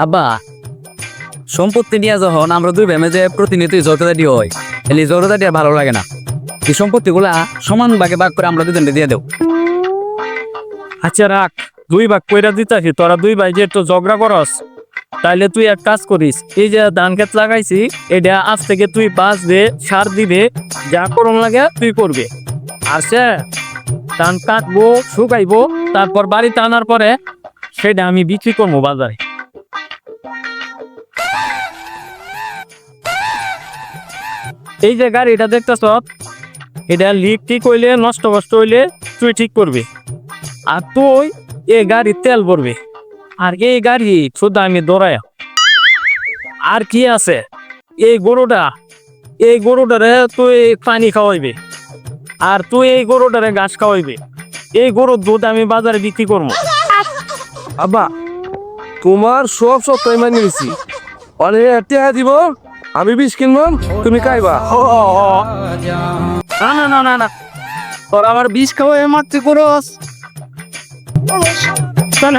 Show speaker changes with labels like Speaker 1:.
Speaker 1: আব্বা, সম্পত্তি নিয়ে যখন আমরা দুই ভেমে যে প্রতিনিয়তই জোরদারি হয় এলি জোরদারি আর ভালো লাগে না। এই সম্পত্তিগুলা সমান ভাগে ভাগ করে আমরা দুজনকে দিয়ে দেব।
Speaker 2: আচ্ছা রাখ। দুই ভাগ কইরা দিতাছি, তোরা দুই ভাই যে একটু ঝগড়া করস, তাইলে তুই এক কাজ করিস, এই যে ধান ক্ষেত লাগাইছি, এটা আজ থেকে তুই বাঁচ দে সার দিবে, যা করুন লাগে তুই করবে। আছে ধান কাটবো, শুকাইবো, তারপর বাড়িতে আনার পরে, সেটা আমি বিক্রি করব বাজারে। এই যে গাড়িটা দেখতেছ? এটা লিক ঠিক হইলে, নষ্ট কষ্ট হইলে তুই ঠিক করবি। আর তুই এই গাড়ি তেল ভরবি। আর এই গাড়ি শুধু আমি দৌড়াই আর কি আছে? এই গরুটা। এই গরুটারে তুই পানি খাওয়াইবি। আর তুই এই গরুটারে ঘাস খাওয়াইবি। এই গরুর দুধ আমি বাজারে বিক্রি করব।
Speaker 3: আব্বা, তোমার সব সপ্তাহে মানি নিছি। অনেক দিব। আমি বিষ কিনবাম তুমি খাইবা।
Speaker 2: না না না না না। তোর আমার বিষ খাওয়াই মারতে করস চল, চল।